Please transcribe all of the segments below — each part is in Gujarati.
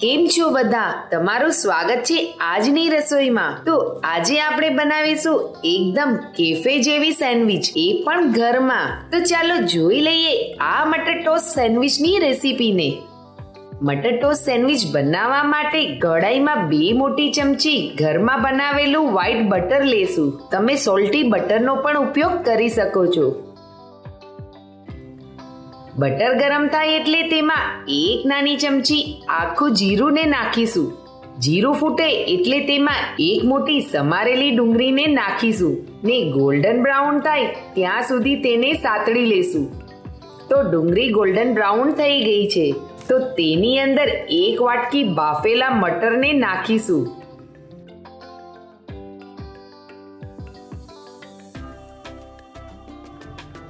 કેમ છો બધા? તમારું સ્વાગત છે આજની રસોઈમાં. તો આજે આપણે બનાવીશું એકદમ કેફે જેવી સેન્ડવિચ, એ પણ ઘરમાં. તો ચાલો જોઈ લઈએ આ મટર ટોસ્ટ સેન્ડવિચની રેસીપીને. મટર ટોસ્ટ સેન્ડવિચ બનાવવા માટે કઢાઈમાં બે મોટી ચમચી ઘરમાં બનાવેલું વ્હાઈટ બટર લેશું. તમે સોલ્ટી બટરનો પણ ઉપયોગ કરી શકો છો. બટર ગરમ થાય એટલે તેમાં એક નાની ચમચી આખું જીરુંને નાખીશું. જીરું ફૂટે એટલે તેમાં એક મોટી સમારેલી ડુંગળીને નાખીશું ને ગોલ્ડન બ્રાઉન થાય ત્યાં સુધી તેને સાતળી લેશું. તો ડુંગળી ગોલ્ડન બ્રાઉન થઈ ગઈ છે. તો તેની અંદર એક વાટકી બાફેલા મટરને નાખીશું.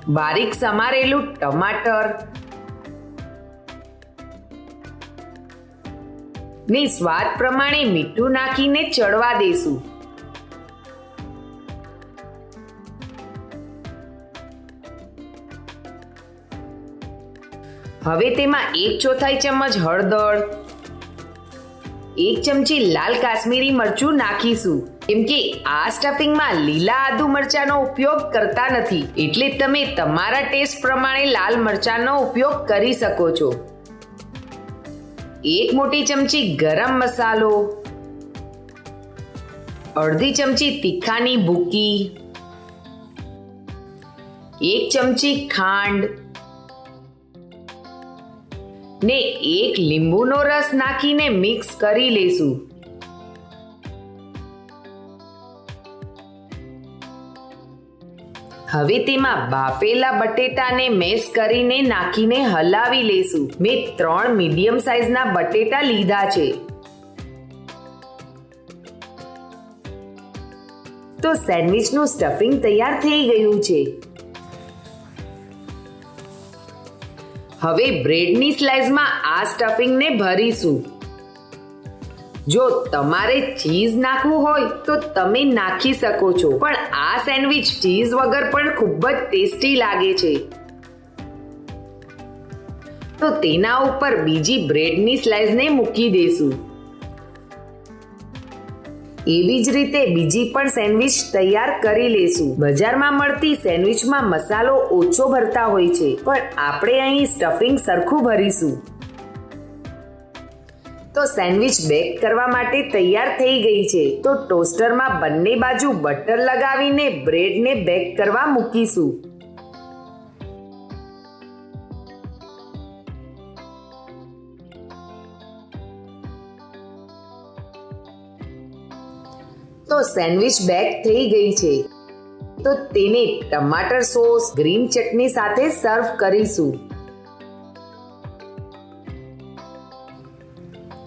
બારીક સમારેલું ટમાટર. ને સ્વાદ પ્રમાણે મીઠું નાખીને ચડવા દેશું. હવે તેમાં એક ચોથાઈ ચમચ હળદર, એક ચમચી લાલ કાશ્મીરી મરચું નાખીશું. કેમ કે આ સ્ટફિંગમાં લીલા આદુ મરચાનો ઉપયોગ કરતા નથી. એટલે તમે તમારા ટેસ્ટ પ્રમાણે લાલ મરચાનો ઉપયોગ કરી શકો છો. એક મોટી ચમચી ગરમ મસાલો, અડધી ચમચી તીખાની ભૂકી, એક ચમચી ખાંડ ને એક લીંબુનો રસ નાખીને મિક્સ કરી લેશું. હવે તેમાં બાફેલા બટેટાને મેશ કરીને નાખીને હલાવી લેશું. મેં ત્રણ મીડિયમ સાઇઝના બટેટા લીધા છે. તો સેન્ડવિચનું સ્ટફિંગ તૈયાર થઈ ગયું છે. હવે બ્રેડની સ્લાઇસમાં આ સ્ટફિંગને ભરીશું. જો તમારે ચીઝ નાખવું હોય તો તમે નાખી શકો છો. પણ આ સેન્ડવિચ ચીઝ વગર પણ ખૂબ જ ટેસ્ટી લાગે છે. તો તેના ઉપર બીજી બ્રેડની સ્લાઇસને મૂકી દેશું. એવી જ રીતે બીજી પણ સેન્ડવિચ તૈયાર કરી લેશું. બજારમાં મળતી સેન્ડવિચમાં મસાલો ઓછો ભરતા હોય છે, પણ આપણે અહીં સ્ટફિંગ સરખું ભરીશું. તો સેન્ડવિચ બેક કરવા માટે તૈયાર થઈ ગઈ છે. તો ટોસ્ટરમાં બંને બાજુ બટર લગાવીને બ્રેડને બેક કરવા મૂકીશું. તો સેન્ડવિચ બેક થઈ ગઈ છે. તો તેને ટમાટર સોસ, ગ્રીન ચટણી સાથે સર્વ કરીશું.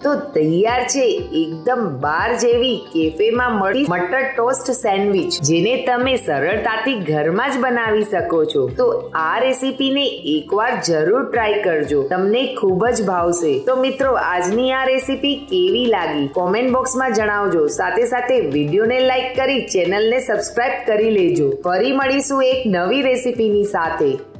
તો તૈયાર છે એકદમ બાર જેવી કેફેમાં મળી મટર ટોસ્ટ સેન્ડવિચ, જેને તમે સરળતાથી ઘરમાં જ બનાવી શકો છો. તો આ રેસીપીને એકવાર જરૂર ટ્રાય કરજો. તમને ખૂબ જ ભાવશે. તો મિત્રો, આજની આ રેસીપી કેવી લાગી? કોમેન્ટ બોક્સમાં જણાવજો. સાથે સાથે વિડીયોને લાઈક કરી ચેનલને સબસ્ક્રાઇબ કરી લેજો. ફરી મળીશું એક નવી રેસીપીની સાથે.